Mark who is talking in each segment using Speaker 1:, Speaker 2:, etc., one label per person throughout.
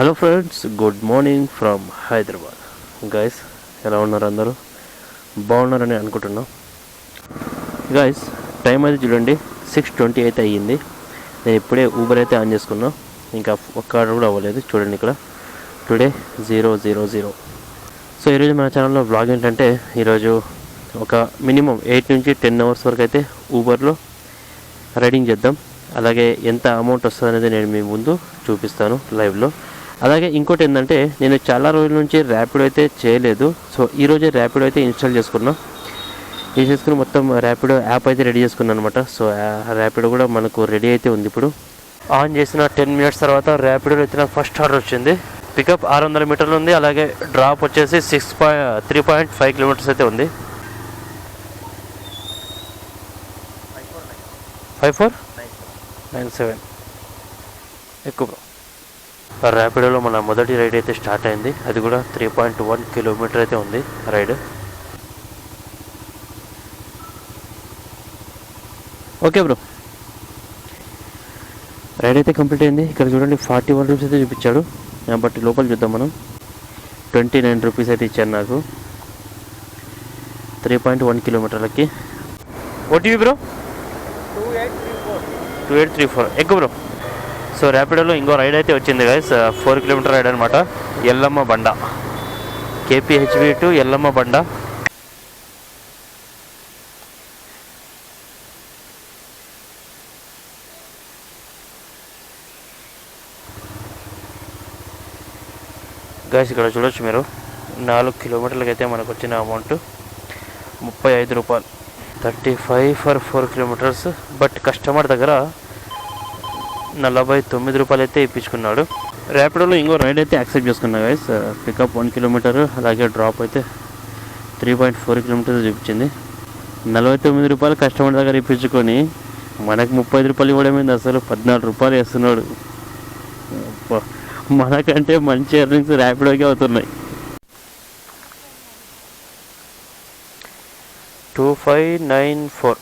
Speaker 1: Hello friends good morning from Hyderabad. Guys ఎలా ఉన్నారు అందరూ? బాగున్నారని అనుకుంటున్నాం. గైస్ టైం అయితే చూడండి సిక్స్ ట్వంటీ అయితే అయ్యింది. నేను ఇప్పుడే ఊబర్ అయితే ఆన్ చేసుకున్నా. ఇంకా ఒక్క కూడా అవ్వలేదు చూడండి ఇక్కడ. Today zero zero zero so ఈరోజు మన ఛానల్లో బ్లాగ్ ఏంటంటే ఈరోజు ఒక మినిమం ఎయిట్ నుంచి టెన్ అవర్స్ వరకు అయితే ఊబర్లో రైడింగ్ చేద్దాం. అలాగే ఎంత అమౌంట్ వస్తుంది అనేది నేను మీ ముందు చూపిస్తాను లైవ్లో అలాగే ఇంకోటి ఏంటంటే నేను చాలా రోజుల నుంచి ర్యాపిడ్ అయితే చేయలేదు. సో ఈరోజే ర్యాపిడ్ అయితే ఇన్స్టాల్ చేసుకున్నా. ఇది చేసుకుని మొత్తం ర్యాపిడ్ యాప్ అయితే రెడీ చేసుకున్నాను అనమాట సో ర్యాపిడ్ కూడా మనకు రెడీ అయితే ఉంది ఇప్పుడు. ఆన్ చేసిన టెన్ మినిట్స్ తర్వాత ర్యాపిడో అయితే నాకు ఫస్ట్ ఆర్డర్ వచ్చింది. పికప్ ఆరు వందల మీటర్లు ఉంది. అలాగే డ్రాప్ వచ్చేసి six point three point five kilometres అయితే ఉంది. ఫైవ్ ఫోర్ నైన్ సెవెన్ ఎక్కువ. ర్యాపిడోలో మన మొదటి రైడ్ అయితే స్టార్ట్ అయింది. అది కూడా త్రీ పాయింట్ వన్ కిలోమీటర్ అయితే ఉంది రైడ్. Okay bro. రైడ్ అయితే కంప్లీట్ అయింది. ఇక్కడ చూడండి ఫార్టీ వన్ రూపీస్ అయితే చూపించాడు. బట్ లోపల చూద్దాం మనం. ట్వంటీ నైన్ రూపీస్ అయితే ఇచ్చాను నాకు. Three point one కిలోమీటర్లకి OTP bro? Two eight three four ఎక్కువ బ్రో. సో ర్యాపిడోలో ఇంకో రైడ్ అయితే వచ్చింది గైస్ ఫోర్ కిలోమీటర్ రైడ్ అనమాట ఎల్లమ్మ బండ. కేపీహెచ్బి టు ఎల్లమ్మ బండ. గైస్ ఇక్కడ చూడొచ్చు మీరు. నాలుగు కిలోమీటర్లకి అయితే మనకు వచ్చిన అమౌంట్ ముప్పై ఐదు రూపాయలు. Thirty five for four kilometres but customer దగ్గర నలభై తొమ్మిది రూపాయలు అయితే ఇప్పించుకున్నాడు. ర్యాపిడోలో ఇంకో రైడ్ అయితే యాక్సెప్ట్ చేసుకున్నా గైస్ పికప్ వన్ కిలోమీటర్ అలాగే డ్రాప్ అయితే త్రీ పాయింట్ ఫోర్ కిలోమీటర్స్ చూపించింది. నలభై తొమ్మిది రూపాయలు కస్టమర్ దగ్గర ఇప్పించుకొని మనకు ముప్పై ఐదు రూపాయలు ఇవ్వడం ఏంది? అసలు పద్నాలుగు రూపాయలు వేస్తున్నాడు. మనకంటే మంచి ఎర్నింగ్స్ ర్యాపిడోకే అవుతున్నాయి. టూ ఫైవ్ నైన్ ఫోర్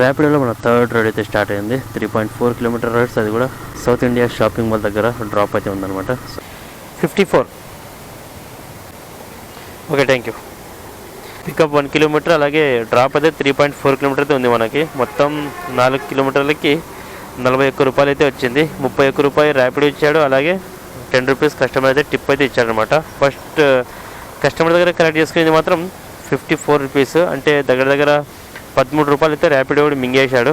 Speaker 1: ర్యాపిడోలో మన థర్డ్ రైడ్ అయితే స్టార్ట్ అయింది. Three point four kilometre rides అది కూడా సౌత్ ఇండియా షాపింగ్ మాల్ దగ్గర డ్రాప్ అయితే ఉందన్నమాట. Fifty four. Okay thank you pickup one kilometre అలాగే డ్రాప్ అయితే త్రీ పాయింట్ ఫోర్ కిలోమీటర్ అయితే ఉంది మనకి. మొత్తం నాలుగు కిలోమీటర్లకి నలభై ఒక్క రూపాయలు అయితే వచ్చింది. ముప్పై ఒక్క రూపాయలు ర్యాపిడ్ ఇచ్చాడు. అలాగే టెన్ రూపీస్ కస్టమర్ అయితే టిప్ అయితే ఇచ్చాడనమాట ఫస్ట్ కస్టమర్ దగ్గర కలెక్ట్ చేసుకునేది మాత్రం ఫిఫ్టీ ఫోర్ రూపీస్ అంటే దగ్గర దగ్గర పదమూడు రూపాయలు అయితే ర్యాపిడ్ కూడా మింగేశాడు.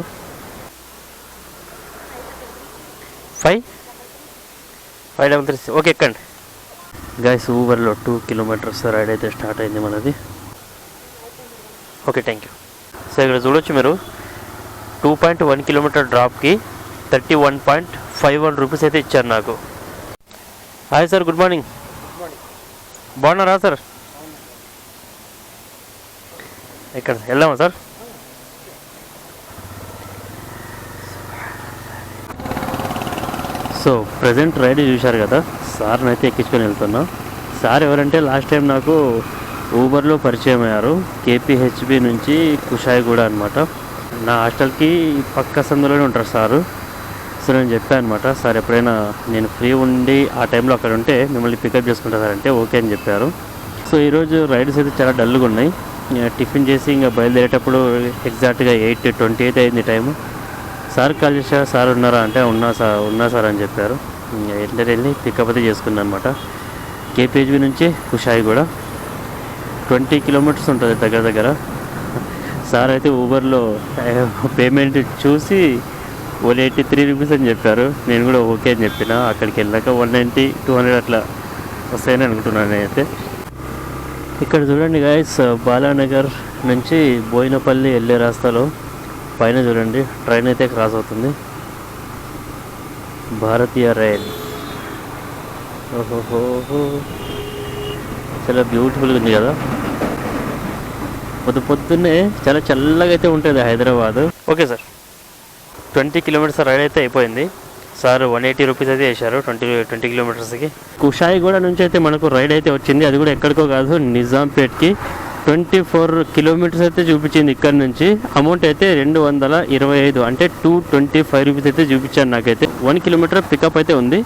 Speaker 1: Five five double three okay ఎక్కండి. గైస్ ఊబర్లో టూ కిలోమీటర్స్ రైడ్ అయితే స్టార్ట్ అయింది మనది. ఓకే థ్యాంక్ యూ సో ఇక్కడ చూడొచ్చు మీరు. Two point one kilometre డ్రాప్కి thirty one point five one rupees అయితే ఇచ్చారు నాకు. హాయ్ సార్ గుడ్ మార్నింగ్ బాగున్నారా సార్ ఇక్కడ వెళ్దామా సార్ సో ప్రజెంట్ రైడ్ చూశారు కదా సార్ని అయితే ఎక్కించుకొని వెళ్తున్నా. సార్ ఎవరంటే లాస్ట్ టైం నాకు ఊబర్లో పరిచయం అయ్యారు కేపీహెచ్బి నుంచి కుషాయిగూడ అనమాట నా హాస్టల్కి పక్క సందులోనే ఉంటారు సారు. సో నేను చెప్పాను అనమాట సార్ ఎప్పుడైనా నేను ఫ్రీ ఉండి ఆ టైంలో అక్కడ ఉంటే మిమ్మల్ని పికప్ చేసుకుంటా సార్ అంటే ఓకే అని చెప్పారు. సో ఈరోజు రైడ్స్ అయితే చాలా డల్గా ఉన్నాయి. టిఫిన్ చేసి ఇంకా బయలుదేరేటప్పుడు ఎగ్జాక్ట్గా ఎయిట్ ట్వంటీ అయితే అయింది టైము. సార్ కాల్ చేశా సార్ ఉన్నారా అంటే ఉన్నా సార్ ఉన్నా సార్ అని చెప్పారు. ఇంకా వెళ్ళి పికప్ అయితే చేసుకున్నాను అనమాట కేపీహెచ్బి నుంచి కుషాయి కూడా. ట్వంటీ కిలోమీటర్స్ ఉంటుంది దగ్గర దగ్గర. సార్ అయితే ఊబర్లో పేమెంట్ చూసి వన్ ఎయిటీ త్రీ రూపీస్ అని చెప్పారు. నేను కూడా ఓకే అని చెప్పిన. అక్కడికి వెళ్ళాక వన్ నైంటీ టూ హండ్రెడ్ అట్లా వస్తాయని అనుకుంటున్నాను నేనైతే. ఇక్కడ చూడండి గాయస్ బాలానగర్ నుంచి బోయినపల్లి వెళ్ళే రాస్తాలో పైన చూడండి ట్రైన్ అయితే క్రాస్ అవుతుంది. భారతీయ రైల్. ఓహోహో. చాలా బ్యూటిఫుల్గా ఉంది కదా. పొద్దు పొద్దున్నే చాలా చల్లగా అయితే ఉంటుంది Hyderabad. Okay sir. Twenty kilometres ride అయితే అయిపోయింది. సార్ వన్ ఎయిటీ రూపీస్ అయితే వేశారు ట్వంటీ ట్వంటీ కిలోమీటర్స్కి. కుషాయిగూడ నుంచి అయితే మనకు రైడ్ అయితే వచ్చింది. అది కూడా ఎక్కడికో కాదు నిజాంపేట్కి. ట్వంటీ ఫోర్ కిలోమీటర్స్ అయితే చూపించింది ఇక్కడ నుంచి. అమౌంట్ అయితే రెండు వందల ఇరవై ఐదు అంటే టూ ట్వంటీ ఫైవ్ రూపీస్ అయితే చూపించాను నాకైతే. వన్ కిలోమీటర్ పికప్ అయితే ఉంది.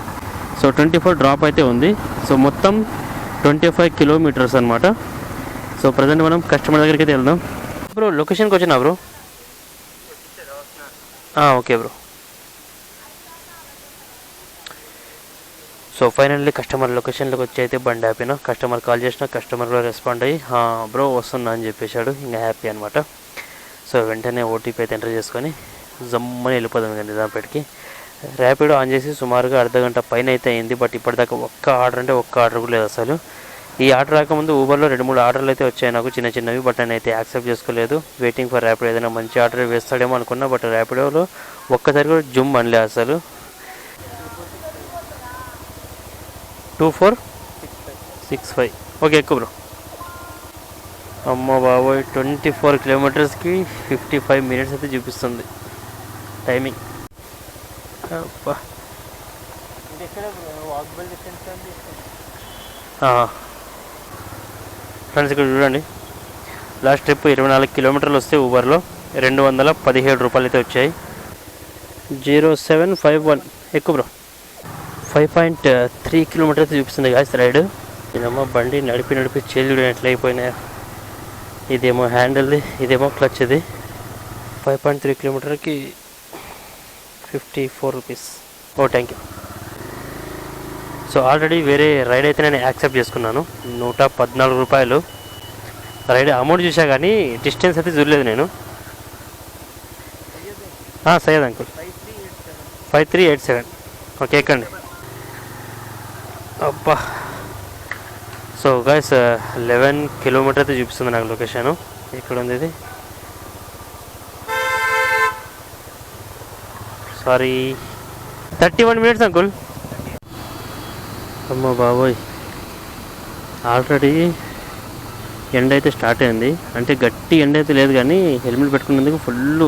Speaker 1: సో ట్వంటీ ఫోర్ డ్రాప్ అయితే ఉంది. సో మొత్తం ట్వంటీ ఫైవ్ కిలోమీటర్స్ అనమాట సో ప్రజెంట్ మనం కస్టమర్ దగ్గరికి అయితే వెళ్దాం. బ్రో లొకేషన్కి వచ్చినా bro okay bro so finally customer లొకేషన్లోకి వచ్చి అయితే బండి ఆపిన కస్టమర్ కాల్ చేసిన కస్టమర్ కూడా రెస్పాండ్ అయ్యి బ్రో వస్తున్నా అని చెప్పేశాడు. ఇంకా హ్యాపీ అనమాట సో వెంటనే ఓటీపీ అయితే ఎంటర్ చేసుకొని జమ్మని వెళ్ళిపోదాం ఇంకా నిజాంపేటకి. ర్యాపిడో ఆన్ చేసి సుమారుగా అర్ధ గంట పైన అయితే అయింది. బట్ ఇప్పటిదాకా ఒక్క ఆర్డర్ అంటే ఒక్క ఆర్డర్ కూడా లేదు అసలు. ఈ ఆర్డర్ రాకముందు ఊబర్లో రెండు మూడు ఆర్డర్లు అయితే వచ్చాయి నాకు చిన్న చిన్నవి. బట్ నేను అయితే యాక్సెప్ట్ చేసుకోలేదు. వెయిటింగ్ ఫర్ ర్యాపిడో ఏదైనా మంచి ఆర్డర్ వేస్తాడేమో అనుకున్నా. బట్ ర్యాపిడోలో ఒక్కసారి కూడా జుమ్ అనలే అసలు. Two four six five okay ఎక్కువ బ్రో అమ్మ బాబోయ్ ట్వంటీ ఫోర్ కిలోమీటర్స్కి ఫిఫ్టీ ఫైవ్ మినిట్స్ అయితే చూపిస్తుంది. టైమింగ్ ఫ్రెండ్స్ ఇక్కడ చూడండి. లాస్ట్ ట్రిప్ ఇరవై నాలుగు కిలోమీటర్లు వస్తే ఊబర్లో రెండు వందల పదిహేడు రూపాయలు అయితే వచ్చాయి. జీరో సెవెన్ ఫైవ్ వన్ ఎక్కువ bro five point three kilometres చూపిస్తుంది గాయస్ రైడ్ నేనమ్మో బండి నడిపి నడిపి చేతులు ఎట్లా ఇదేమో హ్యాండిల్ది ఇదేమో క్లచ్ ఇది ఫైవ్ పాయింట్ త్రీ కిలోమీటర్కి fifty four rupees oh thank you so already వేరే రైడ్ అయితే నేను యాక్సెప్ట్ చేసుకున్నాను. నూట పద్నాలుగు రూపాయలు. రైడ్ అమౌంట్ చూసా కానీ డిస్టెన్స్ అయితే చూడలేదు నేను. Syed uncle five three eight seven okay ఎక్కండి. అబ్బా. సో గైస్ లెవెన్ కిలోమీటర్ అయితే చూపిస్తుంది నాకు లొకేషన్ ఇక్కడ ఉంది ఇది? Sorry thirty one minutes uncle అమ్మ బాబోయ్. ఆల్రెడీ ఎండ అయితే స్టార్ట్ అయింది. అంటే గట్టి ఎండ అయితే లేదు కానీ హెల్మెట్ పెట్టుకున్నందుకు ఫుల్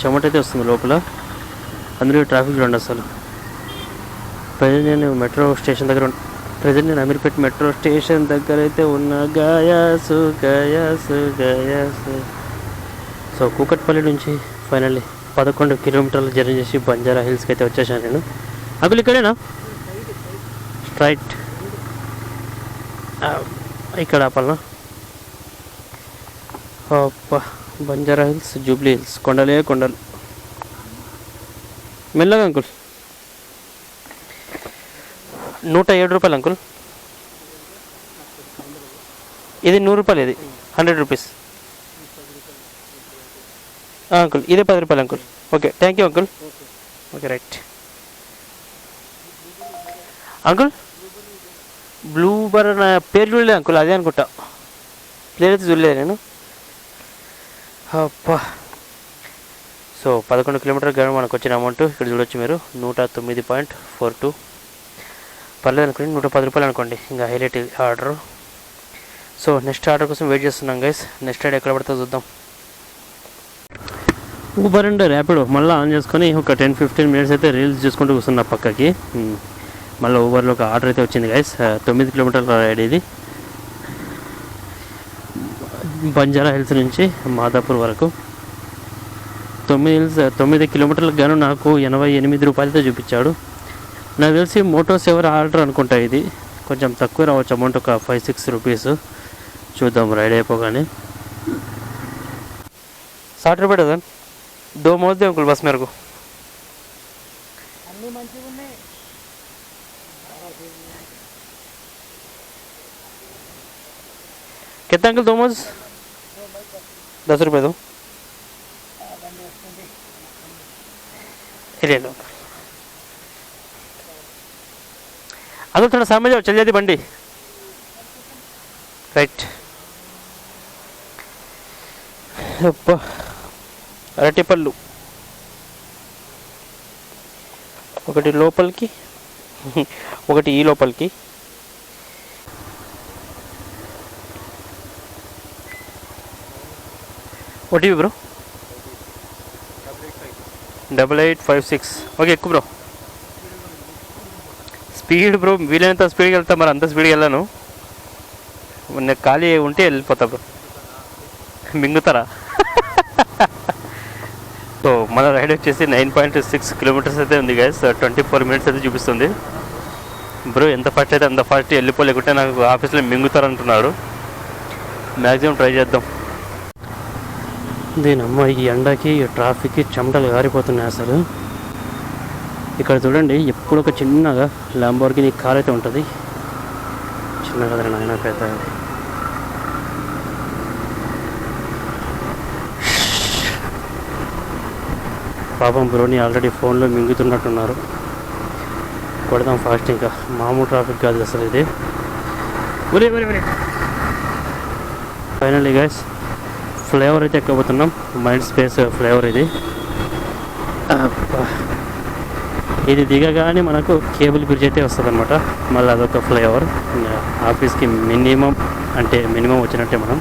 Speaker 1: చెమట అయితే వస్తుంది లోపల. అందులో ట్రాఫిక్ చూడండి అసలు. ప్రజెంట్ నేను మెట్రో స్టేషన్ దగ్గర ప్రజెంట్ నేను అమీర్పేట్ మెట్రో స్టేషన్ దగ్గర అయితే ఉన్న గాయాసు గయాసు గాయాసు సో కూకట్పల్లి నుంచి ఫైనల్లీ పదకొండు కిలోమీటర్లు జర్నీ చేసి బంజారా హిల్స్కి అయితే వచ్చేసాను నేను. అక్కడ ఇక్కడేనా? స్ట్రైట్ ఇక్కడ ఆపాలనా? బంజారా హిల్స్ జూబ్లీ హిల్స్ కొండలే కొండలు. మెల్లగా అంకుల్. నూట ఏడు రూపాయలు అంకుల్. ఇది నూరు రూపాయలు ఇది. Hundred rupees. అంకుల్ ఇదే పది రూపాయలు uncle. Okay thank you uncle. Okay right. Uncle blue బర్ నా పేరు చూడలేదు అంకుల్. అదే అనుకుంటా. పేరు అయితే చూడలేదు నేను. అబ్బా. సో పదకొండు కిలోమీటర్ గడ మనకు వచ్చిన అమౌంట్. ఇక్కడ చూడొచ్చు మీరు. నూట తొమ్మిది పాయింట్ ఫోర్ టూ. పర్లేదు అనుకోండి నూట పది రూపాయలు అనుకోండి. ఇంకా highlight order. So next order కోసం వెయిట్ చేస్తున్నాం గైస్ నెక్స్ట్ రైడ్ ఎక్కడ పడితే చూద్దాం. ఊబర్ అండ్ ర్యాపిడో మళ్ళీ ఆన్ చేసుకొని ఒక టెన్ ఫిఫ్టీన్ మినిట్స్ అయితే రీల్స్ చూసుకుంటూ కూర్చున్నా పక్కకి. Hmm. మళ్ళీ ఊబర్లో ఒక ఆర్డర్ అయితే వచ్చింది గైస్ తొమ్మిది కిలోమీటర్ల రైడ్ ఇది. బంజారా హిల్స్ నుంచి మాదాపూర్ వరకు. తొమ్మిది హిల్స్ తొమ్మిది కిలోమీటర్లకు గాను నాకు ఎనభై ఎనిమిది రూపాయలతో చూపించాడు. నాకు తెలిసి మోటోస్ ఎవరు ఆర్డర్ అనుకుంటా ఇది కొంచెం తక్కువ రావచ్చు అమౌంట్ ఒక ఫైవ్ సిక్స్ రూపీస్ చూద్దాం రైడ్ అయిపోగానే साठ रुपये डजन दो मोज दे अंकुल बस मेरे को
Speaker 2: అన్ని మంచిగా ఉన్నాయి
Speaker 1: कितना अंकल दो मोज दस रुपये दो ये ले लो अंकल थोड़ा सामने जाओ चल जाती बंडी రైట్ అబ్బా అరటిపళ్ళు ఒకటి లోపలికి ఒకటి ఈ లోపలికి OTP bro double eight five six okay ఎక్కువ బ్రో స్పీడ్ బ్రో వీలైనంత స్పీడ్కి వెళ్తా మరి అంత స్పీడ్కి వెళ్ళాను. నేను ఖాళీ ఉంటే వెళ్ళిపోతా బ్రో. మింగుతారా? సో మన రైడ్ వచ్చేసి నైన్ పాయింట్ సిక్స్ కిలోమీటర్స్ అయితే ఉంది గైస్ ట్వంటీ ఫోర్ మినిట్స్ అయితే చూపిస్తుంది. బ్రో ఎంత ఫాస్ట్ అయితే అంత ఫాస్ట్ వెళ్ళిపోలేకుంటే నాకు ఆఫీస్లో మింగుతారు అంటున్నారు మ్యాక్సిమం ట్రై చేద్దాం. దీని అమ్మ ఈ ఎండకి ఈ ట్రాఫిక్కి చెమటలు గారిపోతున్నాయి అసలు. ఇక్కడ చూడండి ఎప్పుడు ఒక చిన్నగా ల్యాంబోర్గిని కార్ అయితే ఉంటుంది. చిన్న కదరా నాయన పెద్ద పాపం బ్రోని ఆల్రెడీ ఫోన్లో మింగుతున్నట్టున్నారు. కొడదాం ఫాస్ట్ ఇంకా. మామూలు ట్రాఫిక్ కాదు అసలు ఇది. ఒరే ఒరే ఒరే. ఫైనల్లీ గైస్ ఫ్లేవర్ అయితే ఎక్కబోతున్నాం. మైండ్ స్పేస్ ఫ్లేవర్ ఇది. అబ్బా. ఇది దిగగానే మనకు కేబుల్ బ్రిడ్జ్ అయితే వస్తుంది అనమాట మళ్ళీ అదొక ఫ్లైఓవర్. ఆఫీస్కి మినిమం అంటే మినిమం వచ్చినట్టే మనం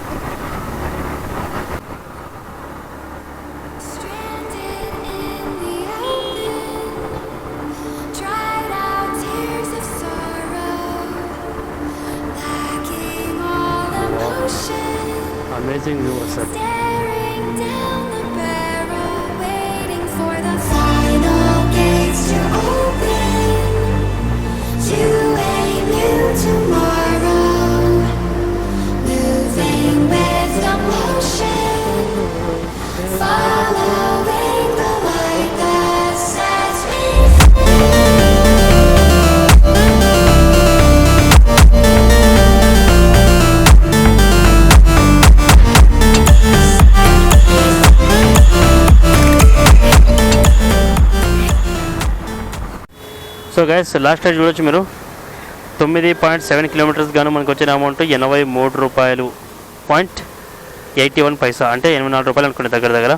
Speaker 1: సో గైస్ లాస్ట్ టైం చూడొచ్చు మీరు. తొమ్మిది పాయింట్ సెవెన్ కిలోమీటర్స్ గాను మనకు వచ్చిన అమౌంట్ ఎనభై మూడు రూపాయలు పాయింట్ ఎయిటీ వన్ పైసా అంటే ఎనభై నాలుగు రూపాయలు అనుకునే దగ్గర దగ్గర.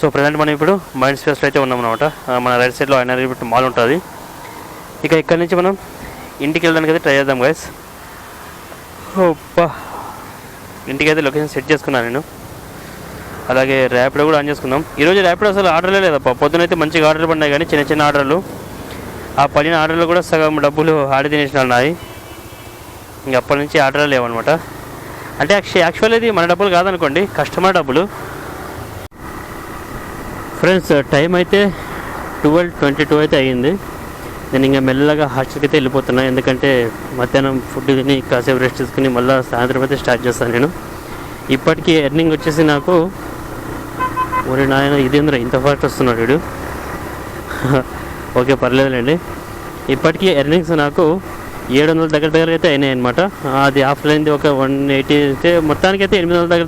Speaker 1: సో ప్రజెంట్ మనం ఇప్పుడు మైండ్ స్పేస్లో అయితే ఉన్నాం అనమాట మన రైట్ సైడ్లో ఆయన మాల్ ఉంటుంది. ఇక ఇక్కడ నుంచి మనం ఇంటికి వెళ్ళడానికి అయితే ట్రై చేద్దాం గైస్ ఓప్పా ఇంటికి అయితే లొకేషన్ సెట్ చేసుకున్నాను నేను. అలాగే ర్యాపిడో కూడా ఆన్ చేసుకుందాం. ఈరోజు ర్యాపిడో అసలు ఆర్డర్లే లేదప్ప. పొద్దునైతే మంచిగా ఆర్డర్ పడినాయి కానీ చిన్న చిన్న ఆర్డర్లు. ఆ పడిన ఆర్డర్లు కూడా సగం డబ్బులు ఆడి తినేసిన ఉన్నాయి ఇంక అప్పటి నుంచి ఆర్డర్లు లేవన్నమాట. అంటే యాక్చువల్ ఇది మన డబ్బులు కాదనుకోండి కస్టమర్ డబ్బులు. ఫ్రెండ్స్ టైం అయితే ట్వెల్వ్ ట్వంటీ టూ అయితే అయ్యింది. నేను ఇంకా మెల్లగా హాస్టల్కి అయితే వెళ్ళిపోతున్నా. ఎందుకంటే మధ్యాహ్నం ఫుడ్ తిని కాసేపు రెస్ట్ తీసుకుని మళ్ళీ సాయంత్రం అయితే స్టార్ట్ చేస్తాను నేను. ఇప్పటికీ ఎర్నింగ్ వచ్చేసి నాకు ఒరే నాయన ఇదేంద్ర ఇంత ఫాస్ట్ వస్తున్నాడు వీడు? ఓకే పర్లేదులేండి. ఇప్పటికీ ఎర్నింగ్స్ నాకు ఏడు వందల దగ్గర దగ్గర అయితే అయినాయి అనమాట అది ఆఫ్లైన్ది ఒక వన్ ఎయిటీ అయితే మొత్తానికి అయితే ఎనిమిది వందల దగ్గర